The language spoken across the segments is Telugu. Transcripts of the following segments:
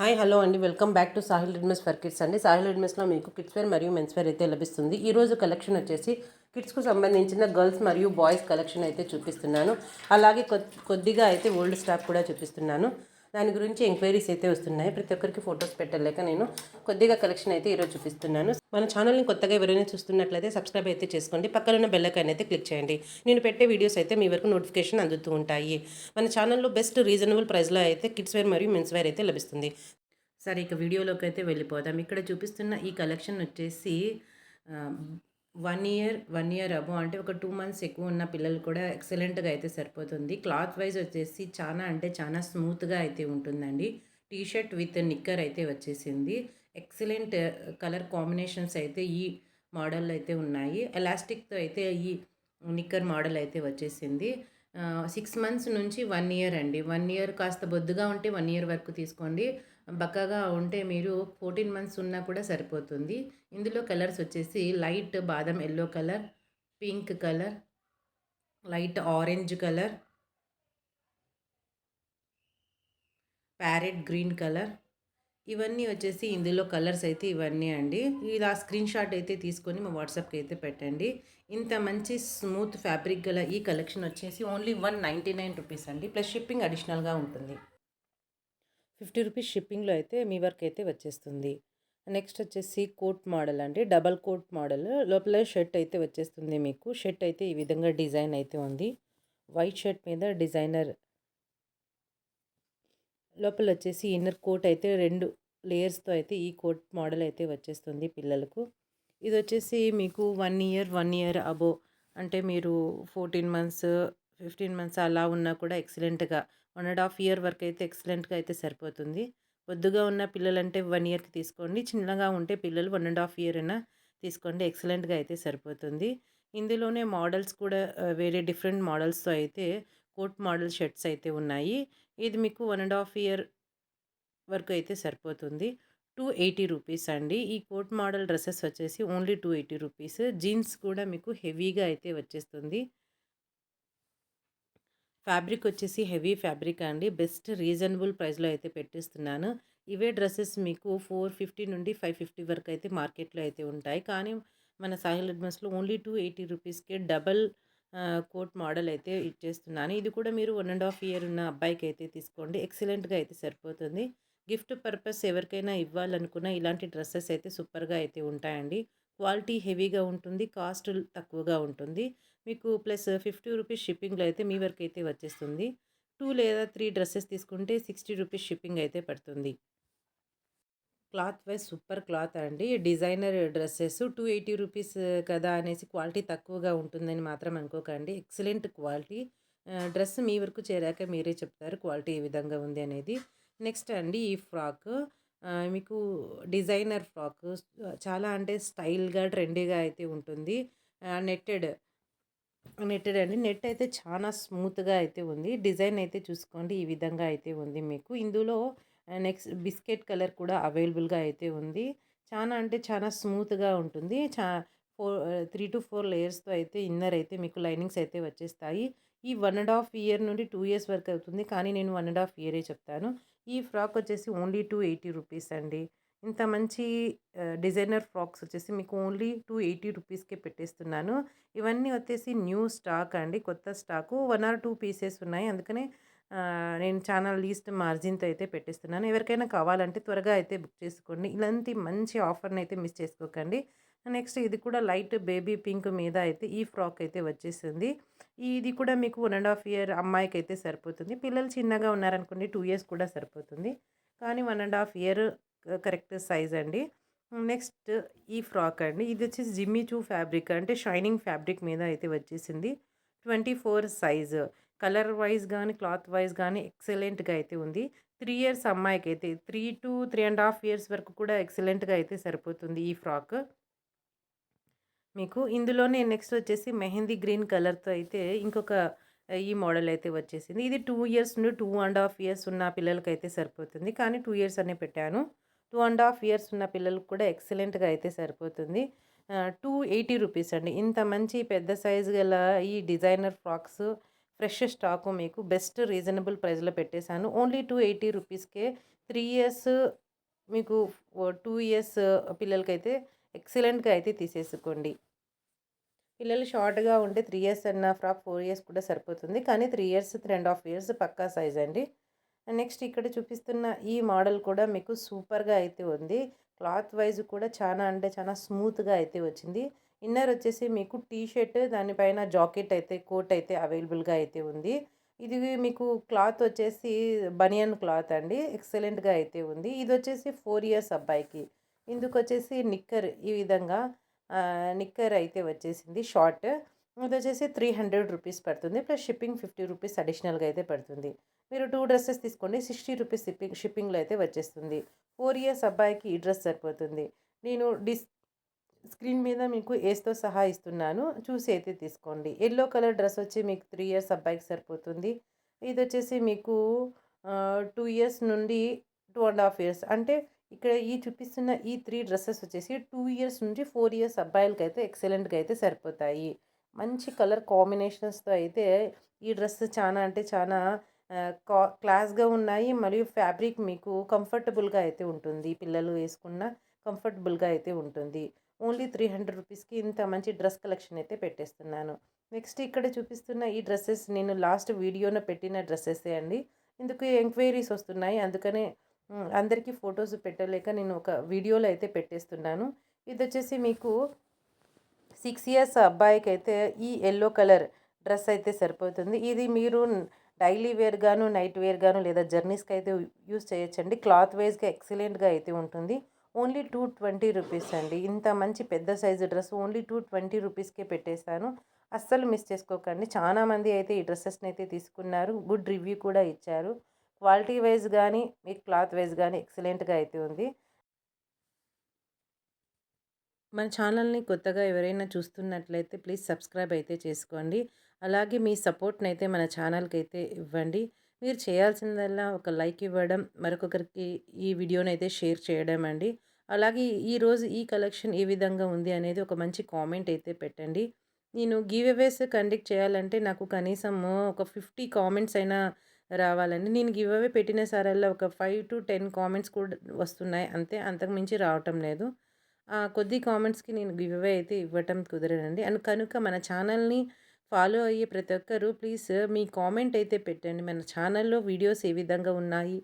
హాయ్ హలో అండి. Welcome back to Sahil readymades for kids అండి. సాహిల్ రెడ్మెస్లో మీకు కిడ్స్ వేర్ మరియు మెన్స్ వేర్ అయితే లభిస్తుంది. ఈరోజు కలెక్షన్ వచ్చేసి కిడ్స్కు సంబంధించిన గర్ల్స్ మరియు బాయ్స్ కలెక్షన్ అయితే చూపిస్తున్నాను. అలాగే కొద్దిగా అయితే ఓల్డ్ స్టాక్ కూడా చూపిస్తున్నాను. దాని గురించి ఎంక్వైరీస్ అయితే వస్తున్నాయి. ప్రతి ఒక్కరికి ఫొటోస్ పెట్టలేక నేను కొద్దిగా కలెక్షన్ అయితే ఈరోజు చూపిస్తున్నాను. మన ఛానల్ని కొత్తగా ఎవరైనా చూస్తున్నట్లయితే సబ్స్క్రైబ్ అయితే చేసుకోండి. పక్కన బెల్ అయితే క్లిక్ చేయండి. నేను పెట్టే వీడియోస్ అయితే మీ వరకు నోటిఫికేషన్ అందుతూ ఉంటాయి. మన ఛానల్లో బెస్ట్ రీజనబుల్ ప్రైస్లో అయితే కిడ్స్ వేర్ మరియు మెన్స్ వేర్ అయితే లభిస్తుంది. సరే ఇక వీడియోలోకి అయితే వెళ్ళిపోదాం. ఇక్కడ చూపిస్తున్న ఈ కలెక్షన్ వచ్చేసి one year one year above అంటే ఒక టూ మంత్స్ ఎక్కువ ఉన్న పిల్లలు కూడా ఎక్సలెంట్గా అయితే సరిపోతుంది. క్లాత్ వైజ్ వచ్చేసి చాలా అంటే చాలా స్మూత్గా అయితే ఉంటుందండి. టీ షర్ట్ విత్ నిక్కర్ అయితే వచ్చేసింది. ఎక్సలెంట్ కలర్ కాంబినేషన్స్ అయితే ఈ మోడల్ అయితే ఉన్నాయి. ఎలాస్టిక్తో అయితే ఈ నిక్కర్ మోడల్ అయితే వచ్చేసింది. సిక్స్ మంత్స్ నుంచి వన్ ఇయర్ అండి. వన్ ఇయర్ కాస్త బొద్దుగా ఉంటే వన్ ఇయర్ వరకు తీసుకోండి. బక్కగా ఉంటే మీరు ఫోర్టీన్ మంత్స్ ఉన్నా కూడా సరిపోతుంది. ఇందులో కలర్స్ వచ్చేసి లైట్ బాదం yellow colour pink colour light orange colour parrot green colour. ఇవన్నీ వచ్చేసి ఇందులో కలర్స్ అయితే ఇవన్నీ అండి. ఇలా స్క్రీన్ షాట్ అయితే తీసుకొని మా వాట్సాప్కి అయితే పెట్టండి. ఇంత మంచి స్మూత్ ఫ్యాబ్రిక్ గల ఈ కలెక్షన్ వచ్చేసి only one ninety nine rupees అండి. ప్లస్ షిప్పింగ్ అడిషనల్గా ఉంటుంది. ఫిఫ్టీ రూపీస్ షిప్పింగ్లో అయితే మీ వర్క్ అయితే వచ్చేస్తుంది. నెక్స్ట్ వచ్చేసి కోట్ మోడల్ అండి. Double coat model. లోపల షర్ట్ అయితే వచ్చేస్తుంది మీకు. షర్ట్ అయితే ఈ విధంగా డిజైన్ అయితే ఉంది. వైట్ షర్ట్ మీద డిజైనర్ లోపల వచ్చేసి ఇన్నర్ కోట్ అయితే రెండు లేయర్స్తో అయితే ఈ కోట్ మోడల్ అయితే వచ్చేస్తుంది పిల్లలకు. ఇది వచ్చేసి మీకు one year one year above అంటే మీరు ఫోర్టీన్ మంత్స్ ఫిఫ్టీన్ మంత్స్ అలా ఉన్నా కూడా ఎక్సలెంట్గా వన్ అండ్ హాఫ్ ఇయర్ వరకు అయితే ఎక్సలెంట్గా అయితే సరిపోతుంది. పొద్దుగా ఉన్న పిల్లలంటే వన్ ఇయర్కి తీసుకోండి చిన్నగా ఉంటే పిల్లలు వన్ అండ్ హాఫ్ ఇయర్ అయినా తీసుకోండి ఎక్సలెంట్గా అయితే సరిపోతుంది. ఇందులోనే మోడల్స్ కూడా వేరే డిఫరెంట్ మోడల్స్తో అయితే కోట్ మోడల్ షర్ట్స్ అయితే ఉన్నాయి. ఇది మీకు వన్ అండ్ హాఫ్ ఇయర్ వరకు అయితే సరిపోతుంది. టూ ఎయిటీ రూపీస్ అండి. ఈ కోట్ మోడల్ డ్రెస్సెస్ వచ్చేసి only two eighty rupees. Jeans కూడా మీకు హెవీగా అయితే వచ్చేస్తుంది. ఫ్యాబ్రిక్ వచ్చేసి హెవీ ఫ్యాబ్రిక్ అండి. బెస్ట్ రీజనబుల్ ప్రైస్లో అయితే పెట్టిస్తున్నాను. ఇవే డ్రెస్సెస్ మీకు ఫోర్ ఫిఫ్టీ నుండి ఫైవ్ ఫిఫ్టీ వరకు అయితే మార్కెట్లో అయితే ఉంటాయి. కానీ మన సాహిల్ అడ్మస్లో ఓన్లీ టూ ఎయిటీ రూపీస్కే డబల్ కోట్ మోడల్ అయితే ఇచ్చేస్తున్నాను. ఇది కూడా మీరు వన్ అండ్ హాఫ్ ఇయర్ ఉన్న అబ్బాయికి అయితే తీసుకోండి. ఎక్సలెంట్గా అయితే సరిపోతుంది. గిఫ్ట్ పర్పస్ ఎవరికైనా ఇవ్వాలనుకున్న ఇలాంటి డ్రెస్సెస్ అయితే సూపర్గా అయితే ఉంటాయండి. క్వాలిటీ హెవీగా ఉంటుంది కాస్ట్ తక్కువగా ఉంటుంది. మీకు ప్లస్ ఫిఫ్టీ రూపీస్ షిప్పింగ్లో అయితే మీ వరకు అయితే వచ్చేస్తుంది. టూ లేదా త్రీ డ్రెస్సెస్ తీసుకుంటే సిక్స్టీ రూపీస్ షిప్పింగ్ అయితే పడుతుంది. క్లాత్ వైజ్ సూపర్ క్లాత్ అండి. Designer dresses two eighty rupees కదా అనేసి క్వాలిటీ తక్కువగా ఉంటుందని మాత్రం అనుకోకండి. Excellent quality. డ్రెస్ మీ వరకు చేరాక మీరే చెప్తారు క్వాలిటీ ఏ విధంగా ఉంది అనేది. నెక్స్ట్ అండి ఈ ఫ్రాక్. మీకు డిజైనర్ ఫ్రాక్ చాలా అంటే స్టైల్గా ట్రెండీగా అయితే ఉంటుంది. నెట్టెడ్ నెట్టెడ్ అండి. నెట్ అయితే చాలా స్మూత్గా అయితే ఉంది. డిజైన్ అయితే చూసుకోండి. ఈ విధంగా అయితే ఉంది మీకు. ఇందులో నెక్స్ట్ బిస్కెట్ కలర్ కూడా అవైలబుల్గా అయితే ఉంది. చాలా అంటే చాలా స్మూత్గా ఉంటుంది. చా ఫోర్ త్రీ టు ఫోర్ లేయర్స్తో అయితే ఇన్నర్ అయితే మీకు లైనింగ్స్ అయితే వచ్చేస్తాయి. ఈ వన్ అండ్ హాఫ్ ఇయర్ నుండి టూ ఇయర్స్ వరకు అవుతుంది. కానీ నేను వన్ అండ్ హాఫ్ ఇయరే చెప్తాను. ఈ ఫ్రాక్ వచ్చేసి ఓన్లీ టూ ఎయిటీ రూపీస్ అండి. ఇంత మంచి డిజైనర్ ఫ్రాక్స్ వచ్చేసి మీకు ఓన్లీ టూ ఎయిటీ రూపీస్కే పెట్టేస్తున్నాను. ఇవన్నీ వచ్చేసి న్యూ స్టాక్ అండి. కొత్త stock. One or two pieces ఉన్నాయి. అందుకనే నేను చాలా లీస్ట్ మార్జిన్తో అయితే పెట్టేస్తున్నాను. ఎవరికైనా కావాలంటే త్వరగా అయితే బుక్ చేసుకోండి. ఇలాంటి మంచి ఆఫర్ని అయితే మిస్ చేసుకోకండి. నెక్స్ట్ ఇది కూడా లైట్ బేబీ పింక్ మీద అయితే ఈ ఫ్రాక్ అయితే వచ్చేసింది. ఇది కూడా మీకు వన్ అండ్ హాఫ్ ఇయర్ అమ్మాయికి అయితే సరిపోతుంది. పిల్లలు చిన్నగా ఉన్నారనుకోండి టూ ఇయర్స్ కూడా సరిపోతుంది. కానీ one and half year correct size అండి. నెక్స్ట్ ఈ ఫ్రాక్ అండి. ఇది వచ్చేసి జిమ్మి చూ ఫ్యాబ్రిక్ అంటే షైనింగ్ ఫ్యాబ్రిక్ మీద అయితే వచ్చేసింది. Twenty four size. Colour wise కానీ క్లాత్ వైజ్ కానీ ఎక్సలెంట్గా అయితే ఉంది. త్రీ ఇయర్స్ అమ్మాయికి అయితే three to three and half years వరకు కూడా ఎక్సలెంట్గా అయితే సరిపోతుంది ఈ ఫ్రాక్. మీకు. ఇందులోనే నెక్స్ట్ వచ్చేసి మెహందీ గ్రీన్ కలర్తో అయితే ఇంకొక ఈ మోడల్ అయితే వచ్చేసింది. ఇది టూ ఇయర్స్ నుండి టూ అండ్ హాఫ్ ఇయర్స్ ఉన్న పిల్లలకి అయితే సరిపోతుంది. కానీ టూ ఇయర్స్ అనే పెట్టాను. టూ అండ్ హాఫ్ ఇయర్స్ ఉన్న పిల్లలకు కూడా ఎక్సలెంట్గా అయితే సరిపోతుంది. టూ ఎయిటీ రూపీస్ అండి. ఇంత మంచి పెద్ద సైజు గల ఈ డిజైనర్ ఫ్రాక్స్ ఫ్రెష్ స్టాకు మీకు బెస్ట్ రీజనబుల్ ప్రైస్లో పెట్టేశాను. ఓన్లీ టూ ఎయిటీ రూపీస్కే త్రీ ఇయర్స్ మీకు టూ ఇయర్స్ పిల్లలకైతే ఎక్సలెంట్‌గా అయితే తీసేసుకోండి. పిల్లలు షార్ట్‌గా ఉంటే త్రీ ఇయర్స్ అన్న ఫ్రాక్ ఫోర్ ఇయర్స్ కూడా సరిపోతుంది. కానీ త్రీ ఇయర్స్, రెండు హాఫ్ ఇయర్స్ పక్కా సైజ్ అండి. నెక్స్ట్ ఇక్కడ చూపిస్తున్న ఈ మోడల్ కూడా మీకు సూపర్‌గా అయితే ఉంది. క్లాత్ వైజ్ కూడా చాలా అంటే చాలా స్మూత్‌గా అయితే వచ్చింది. ఇన్నర్ వచ్చేసి మీకు టీ షర్ట్ దానిపైన జాకెట్ అయితే కోట్ అయితే అవైలబుల్‌గా అయితే ఉంది. ఇది మీకు క్లాత్ వచ్చేసి బనియన్ క్లాత్ అండి. ఎక్సలెంట్‌గా అయితే ఉంది. ఇది వచ్చేసి ఫోర్ ఇయర్స్ అబ్బాయికి. ఇందుకు వచ్చేసి నిక్కర్ ఈ విధంగా నిక్కర్ అయితే వచ్చేసింది షార్ట్. ఇదొచ్చేసి 300 రూపీస్ పడుతుంది. ప్లస్ షిప్పింగ్ 50 రూపీస్ అడిషనల్‌గా అయితే పడుతుంది. మీరు టూ డ్రెస్సెస్ తీసుకోండి 60 రూపీస్ షిప్పింగ్ షిప్పింగ్‌లో అయితే వచ్చేస్తుంది. ఫోర్ ఇయర్స్ అబ్బాయికి ఈ డ్రెస్ సరిపోతుంది. నేను డిస్ స్క్రీన్ మీద మీకు ఏస్‌తో సహా ఇస్తున్నాను. చూసి అయితే తీసుకోండి. ఎల్లో కలర్ డ్రెస్ వచ్చి మీకు త్రీ ఇయర్స్ అబ్బాయికి సరిపోతుంది. ఇది వచ్చేసి మీకు టూ ఇయర్స్ నుండి టూ అండ్ హాఫ్ ఇయర్స్ అంటే ఇక్కడ ఈ చూపిస్తున్న ఈ త్రీ డ్రెస్సెస్ వచ్చేసి టూ ఇయర్స్ నుంచి ఫోర్ ఇయర్స్ అబ్బాయిలకైతే ఎక్సలెంట్‌గా అయితే సరిపోతాయి. మంచి కలర్ కాంబినేషన్స్‌తో అయితే ఈ డ్రెస్ చాలా అంటే చాలా కా క్లాస్‌గా ఉన్నాయి. మరియు ఫ్యాబ్రిక్ మీకు కంఫర్టబుల్‌గా అయితే ఉంటుంది. పిల్లలు వేసుకున్న కంఫర్టబుల్‌గా అయితే ఉంటుంది. ఓన్లీ 300 రూపీస్‌కి ఇంత మంచి డ్రెస్ కలెక్షన్ అయితే పెట్టేస్తున్నాను. నెక్స్ట్ ఇక్కడ చూపిస్తున్న ఈ డ్రెస్సెస్ నేను లాస్ట్ వీడియోలో పెట్టిన డ్రెస్సెసే అండి. ఇందుకు ఎంక్వైరీస్ వస్తున్నాయి. అందుకనే అందరికీ ఫొటోస్ పెట్టలేక నేను ఒక వీడియోలో అయితే పెట్టేస్తున్నాను. ఇది వచ్చేసి మీకు సిక్స్ ఇయర్స్ అబ్బాయికి అయితే ఈ ఎల్లో కలర్ డ్రెస్ అయితే సరిపోతుంది. ఇది మీరు డైలీ వేర్ గాను, నైట్ వేర్ గాను లేదా జర్నీస్‌కి అయితే యూస్ చేయొచ్చండి. క్లాత్ వైజ్గా ఎక్సలెంట్‌గా అయితే ఉంటుంది. ఓన్లీ 220 రూపీస్ అండి. ఇంత మంచి పెద్ద సైజు డ్రెస్ ఓన్లీ 220 రూపీస్‌కే పెట్టేశాను. అస్సలు మిస్ చేసుకోకండి. చాలామంది అయితే ఈ డ్రెస్సెస్ని అయితే తీసుకున్నారు. గుడ్ రివ్యూ కూడా ఇచ్చారు. క్వాలిటీ వైస్ కానీ మీకు క్లాత్ వైజ్ కానీ ఎక్సలెంట్‌గా అయితే ఉంది. మన ఛానల్‌ని కొత్తగా ఎవరైనా చూస్తున్నట్లయితే ప్లీజ్ సబ్స్క్రైబ్ అయితే చేసుకోండి. అలాగే మీ సపోర్ట్ని అయితే మన ఛానల్కి అయితే ఇవ్వండి. మీరు చేయాల్సిందల్లా ఒక లైక్ ఇవ్వడం, మరొకరికి ఈ వీడియోని అయితే షేర్ చేయడం అండి. అలాగే ఈరోజు ఈ కలెక్షన్ ఏ విధంగా ఉంది అనేది ఒక మంచి కామెంట్ అయితే పెట్టండి. నేను గివ్ అవేస్ కండక్ట్ చేయాలంటే నాకు కనీసము ఒక 50 కామెంట్స్ అయినా రావాలండి. నేను గివ్ అవే పెట్టిన సారల్లో ఒక 5-10 కామెంట్స్ కూడా వస్తున్నాయి అంతే. అంతకుమించి రావటం లేదు. కొద్ది కామెంట్స్‌కి నేను గివ్ అవే అయితే ఇవ్వటం కుదరనండి అండ్ కనుక మన ఛానల్‌ని ఫాలో అయ్యే ప్రతి ఒక్కరు ప్లీజ్ మీ కామెంట్ అయితే పెట్టండి. మన ఛానల్‌లో వీడియోస్ ఏ విధంగా ఉన్నాయి,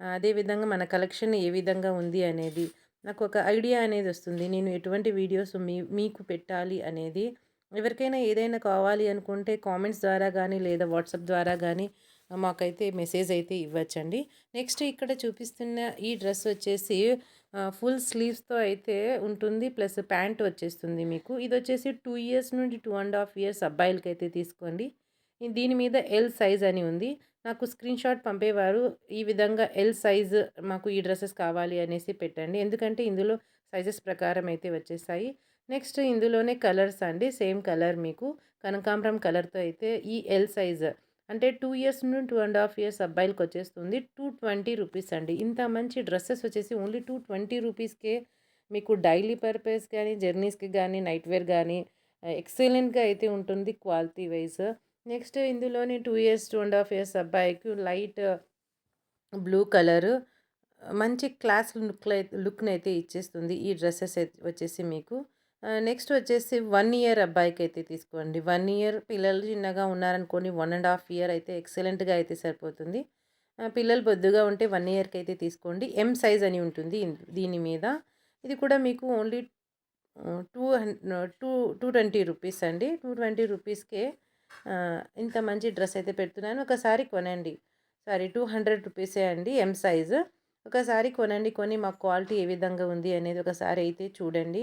అదేవిధంగా మన కలెక్షన్ ఏ విధంగా ఉంది అనేది నాకు ఒక ఐడియా అనేది వస్తుంది. నేను ఎటువంటి వీడియోస్ మీ మీకు పెట్టాలి అనేది. ఎవరికైనా ఏదైనా కావాలి అనుకుంటే కామెంట్స్ ద్వారా కానీ లేదా వాట్సాప్ ద్వారా కానీ మాకైతే మెసేజ్ అయితే ఇవ్వచ్చండి. నెక్స్ట్ ఇక్కడ చూపిస్తున్న ఈ డ్రెస్ వచ్చేసి ఫుల్ స్లీవ్స్‌తో అయితే ఉంటుంది. ప్లస్ ప్యాంట్ వచ్చేస్తుంది మీకు. ఇది వచ్చేసి టూ ఇయర్స్ నుండి టూ అండ్ హాఫ్ ఇయర్స్ అబ్బాయిలకైతే తీసుకోండి. దీని మీద ఎల్ సైజ్ అని ఉంది. నాకు స్క్రీన్ షాట్ పంపేవారు ఈ విధంగా ఎల్ సైజ్ మాకు ఈ డ్రెస్సెస్ కావాలి అనేసి పెట్టండి. ఎందుకంటే ఇందులో సైజెస్ ప్రకారం అయితే వచ్చేసాయి. నెక్స్ట్ ఇందులోనే కలర్స్ అండి. సేమ్ కలర్ మీకు కనకాంబరం కలర్‌తో అయితే ఈ ఎల్ సైజ్ అంటే టూ ఇయర్స్ నుండి వన్ హాఫ్ ఇయర్స్ అబ్బాయిలకి వచ్చేస్తుంది టూ ట్వంటీ రూపీస్ అండి. ఇంత మంచి డ్రెస్సెస్ వచ్చేసి ఓన్లీ 220 రూపీస్‌కే మీకు డైలీ పర్పస్ కానీ జర్నీస్‌కి కానీ నైట్ వేర్ కానీ ఎక్సలెంట్‌గా అయితే ఉంటుంది క్వాలిటీ వైస్. నెక్స్ట్ ఇందులోనే two years, two and half years అబ్బాయికి లైట్ బ్లూ కలరు మంచి క్లాస్ లుక్లైతే లుక్ని అయితే ఇచ్చేస్తుంది. ఈ డ్రెస్సెస్ అయితే వచ్చేసి మీకు. నెక్స్ట్ వచ్చేసి వన్ ఇయర్ అబ్బాయికి అయితే తీసుకోండి. వన్ ఇయర్ పిల్లలు చిన్నగా ఉన్నారనుకోండి 1 ½ ఇయర్ అయితే ఎక్సలెంట్‌గా అయితే సరిపోతుంది. పిల్లలు బొద్దుగా ఉంటే వన్ ఇయర్‌కి అయితే తీసుకోండి. ఎం సైజ్ అని ఉంటుంది దీని మీద. ఇది కూడా మీకు only two two two 220 rupees అండి. 220 రూపీస్‌కే ఇంత మంచి డ్రెస్ అయితే పెడుతున్నాను. ఒకసారి కొనండి. సారీ 200 రూపీసే అండి ఎం సైజ్. ఒకసారి కొనండి. కొని మాకు క్వాలిటీ ఏ విధంగా ఉంది అనేది ఒకసారి అయితే చూడండి.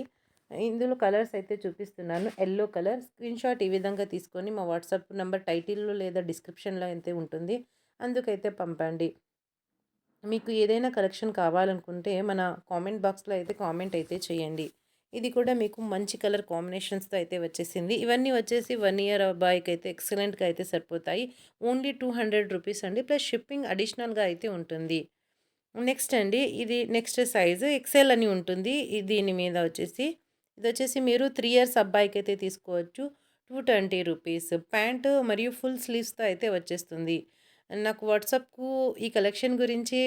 ఇందులో కలర్స్ అయితే చూపిస్తున్నాను. ఎల్లో కలర్ స్క్రీన్ షాట్ ఈ విధంగా తీసుకొని మా వాట్సాప్ నెంబర్ టైటిల్‌లో లేదా డిస్క్రిప్షన్‌లో అయితే ఉంటుంది. అందుకైతే పంపండి. మీకు ఏదైనా కలెక్షన్ కావాలనుకుంటే మన కామెంట్ బాక్స్‌లో అయితే కామెంట్ అయితే చేయండి. ఇది కూడా మీకు మంచి కలర్ కాంబినేషన్స్‌తో అయితే వచ్చేసింది. ఇవన్నీ వచ్చేసి వన్ ఇయర్ అబ్బాయికైతే ఎక్సలెంట్‌గా అయితే సరిపోతాయి. ఓన్లీ 200 రూపీస్ అండి. ప్లస్ షిప్పింగ్ అడిషనల్‌గా అయితే ఉంటుంది. నెక్స్ట్ అండి ఇది నెక్స్ట్ సైజు ఎక్సెల్ అని ఉంటుంది. దీని మీద వచ్చేసి ఇది వచ్చేసి మీరు త్రీ ఇయర్స్ అబ్బాయికైతే తీసుకోవచ్చు. 220 రూపీస్. ప్యాంటు మరియు ఫుల్ స్లీవ్స్‌తో అయితే వచ్చేస్తుంది. నాకు వాట్సాప్‌కు ఈ కలెక్షన్ గురించి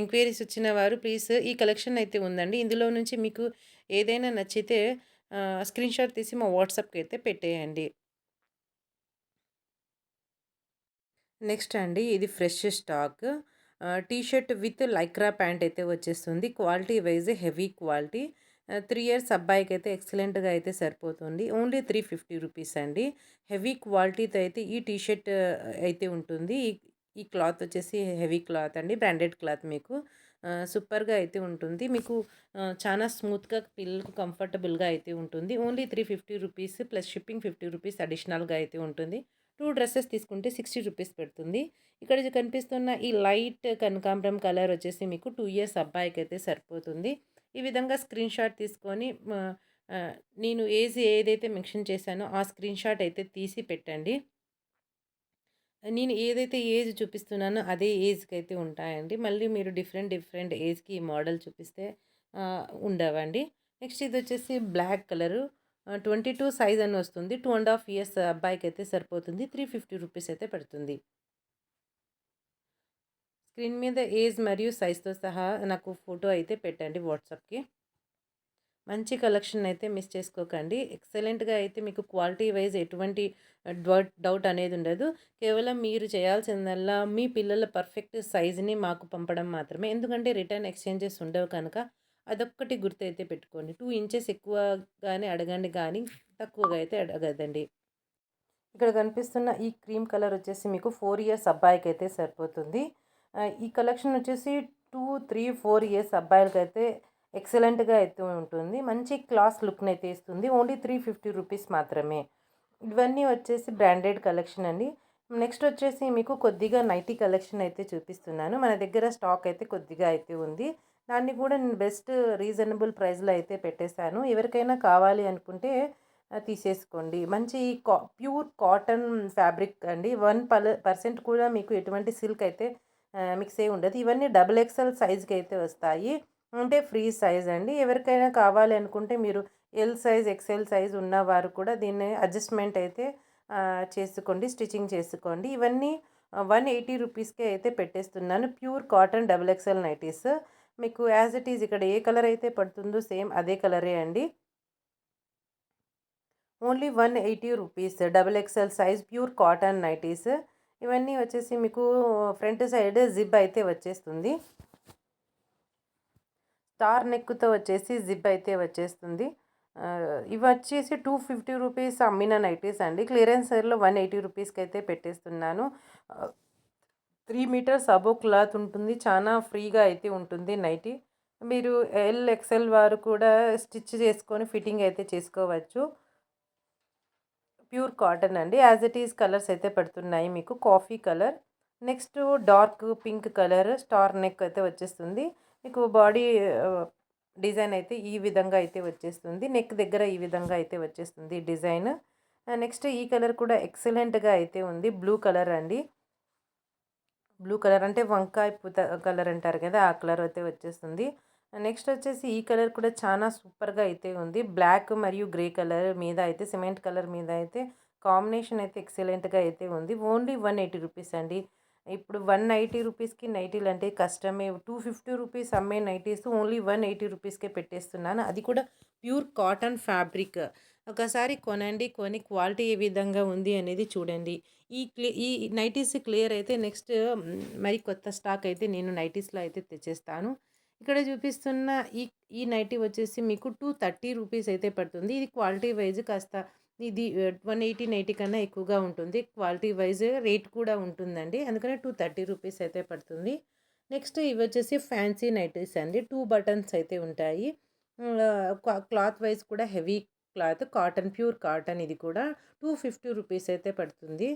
ఎంక్వైరీస్ వచ్చిన వారు ప్లీజ్ ఈ కలెక్షన్ అయితే ఉందండి. ఇందులో నుంచి మీకు ఏదైనా నచ్చితే స్క్రీన్‌షాట్ తీసి మా వాట్సాప్‌కి అయితే పెట్టేయండి. నెక్స్ట్ అండి ఇది fresh stock. T shirt T shirt with Lycra pant అయితే వచ్చేస్తుంది. Quality wise heavy quality. Ah, 3 years అబ్బాయికైతే ఎక్సలెంట్‌గా అయితే సరిపోతుంది. ఓన్లీ 350 రూపీస్ అండి. హెవీ క్వాలిటీతో అయితే ఈ టీ షర్ట్ అయితే ఉంటుంది. ఈ ఈ క్లాత్ వచ్చేసి హెవీ క్లాత్ అండి. బ్రాండెడ్ క్లాత్ మీకు. సూపర్‌గా అయితే ఉంటుంది. మీకు చాలా స్మూత్‌గా పిల్లలకు కంఫర్టబుల్‌గా అయితే ఉంటుంది. Only 350 rupees plus shipping 50 rupees అడిషనల్‌గా అయితే ఉంటుంది. టూ డ్రెస్సెస్ తీసుకుంటే 60 రూపీస్ పెడుతుంది ఇక్కడ కనిపిస్తున్న ఈ లైట్ కనకాంబరం కలర్ వచ్చేసి మీకు టూ ఇయర్స్ అబ్బాయికి అయితే సరిపోతుంది. ఈ విధంగా స్క్రీన్‌షాట్ తీసుకొని నేను ఏజ్ ఏదైతే మెన్షన్ చేశానో ఆ స్క్రీన్‌షాట్ అయితే తీసి పెట్టండి. నేను ఏదైతే ఏజ్ చూపిస్తున్నానో అదే ఏజ్కి అయితే ఉంటాయండి. మళ్ళీ మీరు డిఫరెంట్ డిఫరెంట్ ఏజ్‌కి ఈ మోడల్ చూపిస్తే ఉండవండి. నెక్స్ట్ ఇది వచ్చేసి black colour. Twenty two size అని వస్తుంది. టూ అండ్ హాఫ్ ఇయర్స్ అబ్బాయికి అయితే సరిపోతుంది. 350 రూపీస్ అయితే పడుతుంది. స్క్రీన్ మీద ఏజ్ మరియు సైజ్‌తో సహా నాకు ఫోటో అయితే పెట్టండి వాట్సాప్‌కి. మంచి కలెక్షన్ అయితే మిస్ చేసుకోకండి. ఎక్సలెంట్‌గా అయితే మీకు క్వాలిటీ వైజ్ ఎటువంటి డౌట్ డౌట్ అనేది ఉండదు. కేవలం మీరు చేయాల్సిందల్లా మీ పిల్లల పర్ఫెక్ట్ సైజ్‌ని మాకు పంపడం మాత్రమే. ఎందుకంటే రిటర్న్ ఎక్స్‌చేంజెస్ ఉండవు కనుక అదొక్కటి గుర్తైతే పెట్టుకోండి. టూ ఇంచెస్ ఎక్కువగానే అడగండి కానీ తక్కువగా అయితే అడగదండి ఇక్కడ కనిపిస్తున్న ఈ క్రీమ్ కలర్ వచ్చేసి మీకు ఫోర్ ఇయర్స్ అబ్బాయికి అయితే సరిపోతుంది. ఈ కలెక్షన్ వచ్చేసి 2, 3, 4 ఇయర్స్ అబ్బాయిలకైతే ఎక్సలెంట్‌గా అయితే ఉంటుంది. మంచి క్లాస్ లుక్ని అయితే ఇస్తుంది. ఓన్లీ 350 రూపీస్ మాత్రమే. ఇవన్నీ వచ్చేసి బ్రాండెడ్ కలెక్షన్ అండి. నెక్స్ట్ వచ్చేసి మీకు కొద్దిగా నైటీ కలెక్షన్ అయితే చూపిస్తున్నాను. మన దగ్గర స్టాక్ అయితే కొద్దిగా అయితే ఉంది. దాన్ని కూడా నేను బెస్ట్ రీజనబుల్ ప్రైస్‌లో అయితే పెట్టేసాను. ఎవరికైనా కావాలి అనుకుంటే తీసేసుకోండి. మంచి కా ప్యూర్ కాటన్ ఫ్యాబ్రిక్ అండి. వన్ పర్సెంట్ కూడా మీకు ఎటువంటి సిల్క్ అయితే మిక్స్ అయ్యి ఉండదు. ఇవన్నీ డబుల్ ఎక్స్‌ఎల్ సైజ్‌కి అయితే వస్తాయి. అంటే ఫ్రీ సైజ్ అండి. ఎవరికైనా కావాలి అనుకుంటే మీరు ఎల్ సైజ్, ఎక్స్‌ఎల్ సైజ్ ఉన్నవారు కూడా దీన్ని అడ్జస్ట్‌మెంట్ అయితే చేసుకోండి. స్టిచ్చింగ్ చేసుకోండి. ఇవన్నీ వన్ ఎయిటీ రూపీస్‌కే అయితే పెట్టేస్తున్నాను. Pure cotton double XL nighties. మీకు యాజ్ ఇట్ ఈజ్ ఇక్కడ ఏ కలర్ అయితే పడుతుందో సేమ్ అదే కలరే అండి. Only 180 rupees double XL size pure cotton nighties. ఇవన్నీ వచ్చేసి మీకు ఫ్రంట్ సైడ్ జిబ్ అయితే వచ్చేస్తుంది. స్టార్ నెక్‌తో వచ్చేసి జిబ్ అయితే వచ్చేస్తుంది. ఇవి వచ్చేసి టూ ఫిఫ్టీ రూపీస్ అమ్మిన నైటీస్ అండి. క్లియరెన్స్ సేల్‌లో 180 రూపీస్‌కైతే పెట్టేస్తున్నాను. త్రీ మీటర్స్ అబో క్లాత్ ఉంటుంది. చాలా ఫ్రీగా అయితే ఉంటుంది నైటీ. మీరు ఎల్, ఎక్స్‌ఎల్ వారు కూడా స్టిచ్ చేసుకొని ఫిట్టింగ్ అయితే చేసుకోవచ్చు. ప్యూర్ కాటన్ అండి. యాజ్ ఇట్ ఈజ్ కలర్స్ అయితే పడుతున్నాయి మీకు. Coffee colour, next dark pink colour star neck అయితే వచ్చేస్తుంది. మీకు బాడీ డిజైన్ uh, అయితే ఈ విధంగా అయితే వచ్చేస్తుంది. నెక్ దగ్గర ఈ విధంగా అయితే వచ్చేస్తుంది డిజైన్. నెక్స్ట్ uh, ఈ కలర్ కూడా ఎక్సలెంట్‌గా అయితే ఉంది. బ్లూ కలర్ అండి. బ్లూ కలర్ అంటే వంకాయ పూత కలర్ అంటారు కదా! ఆ కలర్ అయితే వచ్చేస్తుంది. నెక్స్ట్ వచ్చేసి ఈ కలర్ కూడా చాలా సూపర్‌గా అయితే ఉంది. బ్లాక్ మరియు గ్రే కలర్ మీద అయితే సిమెంట్ కలర్ మీద అయితే కాంబినేషన్ అయితే ఎక్సలెంట్‌గా అయితే ఉంది. ఓన్లీ 180 రూపీస్ అండి. ఇప్పుడు 190 రూపీస్‌కి నైటీలు అంటే కష్టమే. 250 రూపీస్ అమ్మే నైటీస్ ఓన్లీ 180 రూపీస్‌కే పెట్టేస్తున్నాను. అది కూడా ప్యూర్ కాటన్ ఫ్యాబ్రిక్. ఒకసారి కొనండి. కొని క్వాలిటీ ఏ విధంగా ఉంది అనేది చూడండి. ఈ క్లి ఈ నైటీస్ క్లియర్ అయితే నెక్స్ట్ మరి కొత్త స్టాక్ అయితే నేను నైటీస్‌లో అయితే తెచ్చేస్తాను. ఇక్కడ చూపిస్తున్న ఈ ఈ నైటీ వచ్చేసి మీకు 230 రూపీస్ అయితే పడుతుంది. ఇది క్వాలిటీ వైజ్ కాస్త ఇది వన్ ఎయిటీ నైటీ కన్నా ఎక్కువగా ఉంటుంది. క్వాలిటీ వైజ్ రేట్ కూడా ఉంటుందండి. అందుకనే 230 రూపీస్ అయితే పడుతుంది. నెక్స్ట్ ఇవొచ్చేసి ఫ్యాన్సీ నైటీస్ అండి. టూ బటన్స్ అయితే ఉంటాయి. క్లాత్ వైస్ కూడా heavy cloth cotton pure cotton ఇది కూడా 250 రూపీస్ అయితే పడుతుంది.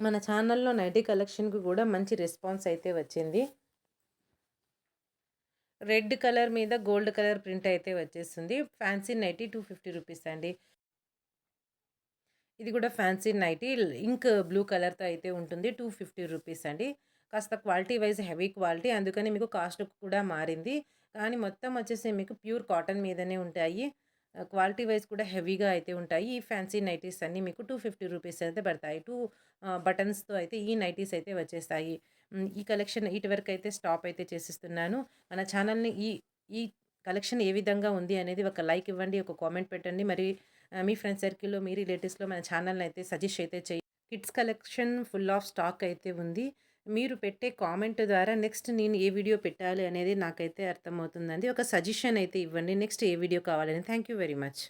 మన ఛానల్‌లో నైటీ కలెక్షన్‌కి కూడా మంచి రెస్పాన్స్ అయితే వచ్చింది. రెడ్ కలర్ మీద గోల్డ్ కలర్ ప్రింట్ అయితే వచ్చేస్తుంది. ఫ్యాన్సీ నైటీ 250 రూపీస్ అండి. ఇది కూడా ఫ్యాన్సీ నైటీ ఇంక్ బ్లూ కలర్‌తో అయితే ఉంటుంది. 250 రూపీస్ అండి. కాస్త క్వాలిటీ వైస్ హెవీ క్వాలిటీ అందుకని మీకు కాస్ట్ కూడా మారింది. కానీ మొత్తం వచ్చేసి మీకు ప్యూర్ కాటన్ మీదనే ఉంటాయి. క్వాలిటీ వైస్ కూడా హెవీగా అయితే ఉంటాయి. ఈ ఫ్యాన్సీ నైటీస్ అన్నీ మీకు 250 రూపీస్ అయితే పడతాయి. టూ బటన్స్‌తో అయితే ఈ నైటీస్ అయితే వచ్చేస్తాయి. ఈ కలెక్షన్ ఇటు వరకు అయితే స్టాప్ అయితే చేసేస్తున్నాను. మన ఛానల్‌ని ఈ ఈ కలెక్షన్ ఏ విధంగా ఉంది అనేది ఒక లైక్ ఇవ్వండి. ఒక కామెంట్ పెట్టండి. మరి మీ ఫ్రెండ్స్ సర్కిల్‌లో, మీ రిలేటివ్స్‌లో మన ఛానల్‌ని అయితే సజెస్ట్ అయితే చేయండి. Kids collection full of stock అయితే ఉంది. మీరు పెట్టే కామెంట్ ద్వారా నెక్స్ట్ నేను ఏ వీడియో పెట్టాలి అనేది నాకైతే అర్థమవుతుందండి. ఒక సజెషన్ అయితే ఇవ్వండి. నెక్స్ట్ ఏ వీడియో కావాలని. Thank you very much.